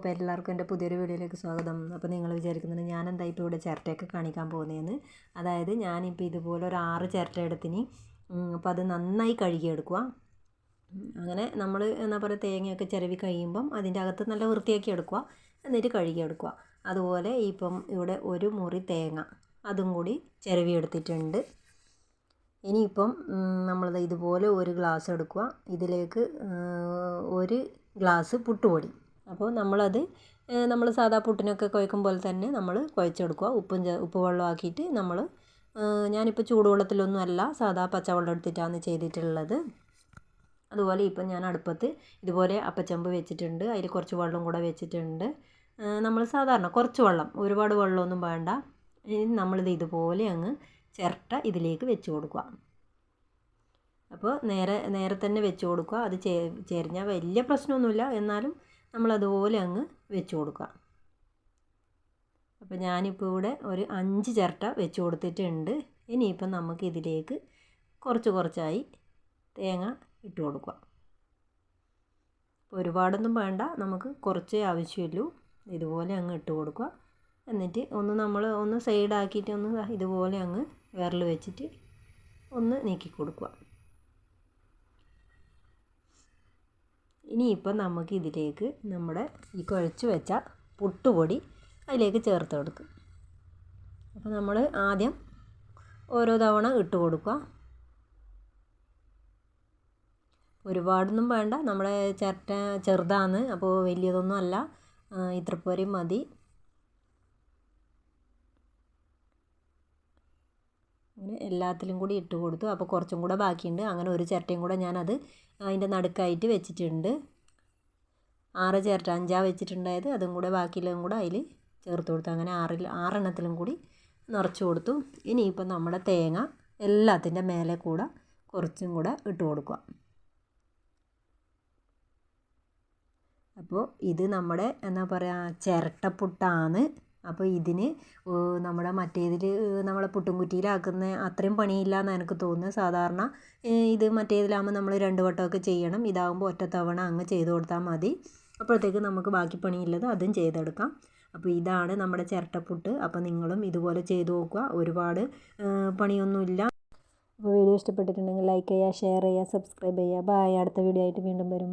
അപ്പോൾ എല്ലാവർക്കും എന്റെ പുതിയൊരു വീഡിയോയിലേക്ക് സ്വാഗതം. അപ്പോൾ നിങ്ങൾ വിചാരിക്കുന്നുണ്ട് ഞാൻ എന്താ ഇപ്പോൾ ഇവിടെ ചിരട്ടയൊക്കെ കാണിക്കാൻ പോകുന്നതെന്ന്? അതായത് ഞാനിപ്പോൾ ഇതുപോലെ ഒരു ആറ് ചിരട്ട എടുത്തിന്. അപ്പോൾ അത് നന്നായി കഴുകിയെടുക്കുക അങ്ങനെ നമ്മൾ എന്താ പറയുക തേങ്ങയൊക്കെ ചിരവി കഴിയുമ്പം അതിന്റെ അകത്ത് നല്ല വൃത്തിയാക്കി എടുക്കുക എന്നിട്ട് കഴുകിയെടുക്കുക അതുപോലെ ഇപ്പം ഇവിടെ ഒരു മുറി തേങ്ങ അതും കൂടി ചിരവി എടുത്തിട്ടുണ്ട്. ഇനിയിപ്പം നമ്മൾ ഇതുപോലെ ഒരു ഗ്ലാസ് എടുക്കുക ഇതിലേക്ക് ഒരു ഗ്ലാസ് പുട്ടുപൊടി. അപ്പോൾ നമ്മളത് നമ്മൾ സാധാ പുട്ടിനൊക്കെ കുഴക്കും പോലെ തന്നെ നമ്മൾ കുഴച്ചെടുക്കുക. ഉപ്പും ഉപ്പ് വെള്ളം ആക്കിയിട്ട് നമ്മൾ ഞാനിപ്പോൾ ചൂടുവെള്ളത്തിലൊന്നും അല്ല സാധാ പച്ചവെള്ളം എടുത്തിട്ടാണ് ചെയ്തിട്ടുള്ളത്. അതുപോലെ ഇപ്പം ഞാൻ അടുപ്പത്ത് ഇതുപോലെ അപ്പച്ചമ്പ് വെച്ചിട്ടുണ്ട്. അതിൽ കുറച്ച് വെള്ളം കൂടെ വെച്ചിട്ടുണ്ട്. നമ്മൾ സാധാരണ കുറച്ച് വെള്ളം ഒരുപാട് വെള്ളമൊന്നും വേണ്ട. നമ്മളിത് ഇതുപോലെ അങ്ങ് ചിരട്ട ഇതിലേക്ക് വെച്ച് കൊടുക്കുക. അപ്പോൾ നേരെ നേരെ തന്നെ വെച്ച് കൊടുക്കുക. അത് ചെരിഞ്ഞാൽ വലിയ പ്രശ്നമൊന്നുമില്ല. എന്നാലും നമ്മൾ അതുപോലെ അങ്ങ് വെച്ച് കൊടുക്കുക. അപ്പോൾ ഞാനിപ്പോൾ ഇവിടെ ഒരു അഞ്ച് ചിരട്ട വെച്ച് കൊടുത്തിട്ടുണ്ട്. ഇനിയിപ്പം നമുക്ക് ഇതിലേക്ക് കുറച്ച് കുറച്ചായി തേങ്ങ ഇട്ട് കൊടുക്കുക. ഒരുപാടൊന്നും വേണ്ട നമുക്ക് കുറച്ചേ ആവശ്യമുള്ളൂ. ഇതുപോലെ അങ്ങ് ഇട്ട് കൊടുക്കുക. എന്നിട്ട് ഒന്ന് നമ്മൾ ഒന്ന് സൈഡാക്കിയിട്ട് ഒന്ന് ഇതുപോലെ അങ്ങ് വിരൽ വെച്ചിട്ട് ഒന്ന് നീക്കി കൊടുക്കുക. ഇനിയിപ്പം നമുക്ക് ഇതിലേക്ക് നമ്മുടെ ഈ കുഴച്ച് വെച്ച പുട്ടുപൊടി അതിലേക്ക് ചേർത്ത് കൊടുക്കും. അപ്പോൾ നമ്മൾ ആദ്യം ഓരോ തവണ ഇട്ട് കൊടുക്കുക. ഒരുപാടൊന്നും വേണ്ട. നമ്മുടെ ചിരട്ട ചെറുതാണ് അപ്പോൾ വലിയതൊന്നും അല്ല. ഇത്രപ്പോരെയും മതി. അങ്ങനെ എല്ലാത്തിലും കൂടി ഇട്ട് കൊടുത്തു. അപ്പോൾ കുറച്ചും കൂടെ ബാക്കിയുണ്ട്. അങ്ങനെ ഒരു ചിരട്ടയും കൂടെ ഞാനത് അതിന്റെ നടുക്കായിട്ട് വെച്ചിട്ടുണ്ട്. ആറ് ചിരട്ട അഞ്ചാ വെച്ചിട്ടുണ്ടായത്. അതും കൂടെ ബാക്കിയുള്ളതും കൂടെ അതിൽ ചേർത്ത് കൊടുത്തു. അങ്ങനെ ആറിൽ ആറെണ്ണത്തിലും കൂടി നിറച്ച് കൊടുത്തു. ഇനിയിപ്പോൾ നമ്മുടെ തേങ്ങ എല്ലാത്തിന്റെ മേലെ കൂടെ കുറച്ചും കൂടെ ഇട്ട് കൊടുക്കുക. അപ്പോൾ ഇത് നമ്മുടെ എന്താ പറയുക ചിരട്ടപ്പുട്ടാണ് അപ്പോൾ ഇതിന് നമ്മുടെ മറ്റേതിൽ നമ്മളെ പുട്ടും കുറ്റിയിലാക്കുന്ന അത്രയും എന്ന് എനിക്ക് തോന്നുന്നത്. സാധാരണ ഇത് മറ്റേതിലാകുമ്പോൾ നമ്മൾ രണ്ട് വട്ടമൊക്കെ ചെയ്യണം. ഇതാകുമ്പോൾ ഒറ്റ തവണ അങ്ങ് ചെയ്ത് കൊടുത്താൽ മതി. അപ്പോഴത്തേക്ക് നമുക്ക് ബാക്കി പണിയുള്ളത് അതും ചെയ്തെടുക്കാം. അപ്പോൾ ഇതാണ് നമ്മുടെ ചിരട്ടപ്പുട്ട്. അപ്പോൾ നിങ്ങളും ഇതുപോലെ ചെയ്ത് നോക്കുക. ഒരുപാട് പണിയൊന്നുമില്ല. അപ്പോൾ വീഡിയോ ഇഷ്ടപ്പെട്ടിട്ടുണ്ടെങ്കിൽ ലൈക്ക് ചെയ്യുക ഷെയർ ചെയ്യുക സബ്സ്ക്രൈബ് ചെയ്യുക. ബായ് അടുത്ത വീഡിയോ ആയിട്ട് വീണ്ടും വരും.